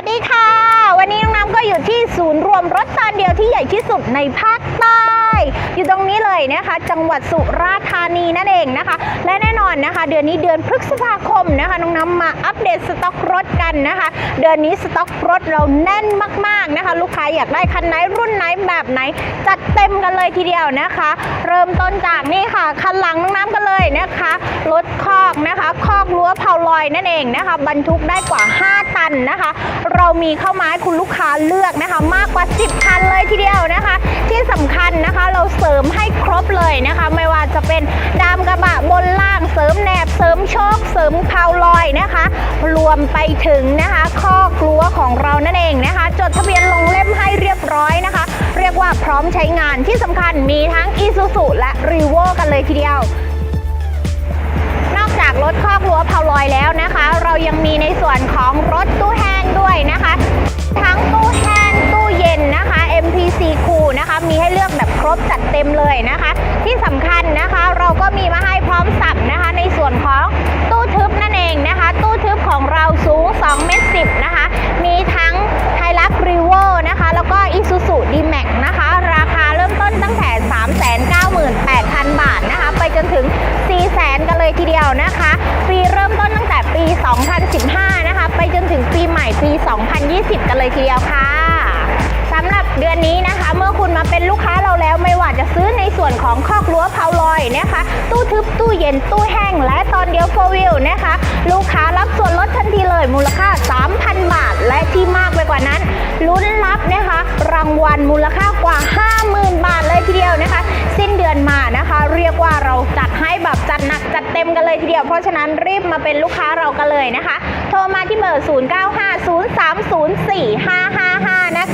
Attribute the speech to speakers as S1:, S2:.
S1: วัสดีค่ะ วันนี้น้องน้ำก็อยู่ที่ศูนย์รวมรถตอนเดียวที่ใหญ่ที่สุดในภาคใต้ อยู่ตรงนี้เลยนะคะ จังหวัดสุราษฎร์ธานีนั่นเองนะคะ และแน่นอนนะคะ เดือนนี้เดือนพฤษภาคมนะคะ น้องน้ำมาอัปเดตสต็อกรถกันนะคะ เดือนนี้สต็อกรถเราแน่นมากๆนะคะ ลูกค้าอยากได้คันไหนรุ่นไหนแบบไหน จัดเต็มกันเลยทีเดียวนะคะ เริ่มต้นจากนี่ค่ะคันหลังน้องน้ำกันเลยนะคะรถคอกนะคะคอกรั้ว ลอยนั่นเองนะคะ บรรทุกได้กว่า 5 ตันนะคะ เรามีเข้ามาให้คุณลูกค้าเลือกนะคะ มากกว่า 10 คันเลยทีเดียวนะคะ ที่สำคัญนะคะเราเสริมให้ครบเลยนะคะ ไม่ว่าจะเป็นดามกระบะบนล่างเสริมแหนบเสริมโชคเสริมเผาลอยนะคะ รวมไปถึงนะคะข้อกลัวของเรานั่นเองนะคะ จดทะเบียนลงเล่มให้เรียบร้อยนะคะ เรียกว่าพร้อมใช้งานที่สำคัญมีทั้ง Isuzu และ r e v o กันเลยทีเดียว รถคอกลัวเผาลอยแล้วนะคะ เรายังมีในส่วนของรถตู้แห้งด้วยนะคะ ทั้งตู้แห้งตู้เย็นนะคะ MPC คูนะคะ มีให้เลือกแบบครบจัดเต็มเลยนะคะ ที่สำคัญนะคะเราก็มีมา ริ่มต้นตั้งแต่ปี 2015 นะคะ ไปจนถึงปีใหม่ปี 2020 กันเลยทีเดียวค่ะสำหรับเดือนนี้นะคะ เมื่อคุณมาเป็นลูกค้าเราแล้วไม่ว่าจะซื้อในส่วนของคอกรั้วเผาลอยนะคะ ตู้ทึบตู้เย็นตู้แห้งและตอนเดียวโฟวิลนะคะ ลูกค้ารับส่วนลดทันทีเลยมูลค่า 3,000 บาท และที่มากไปกว่านั้นลุ้นรับนะคะ รางวัลมูลค่ากว่า สิ้นมานะคะ เรียกว่าเราจัดให้แบบจัดหนักจัดเต็มกันเลยทีเดียว เพราะฉะนั้นรีบมาเป็นลูกค้าเรากันเลยนะคะ โทรมาที่เบอร์ 0950304555 นะ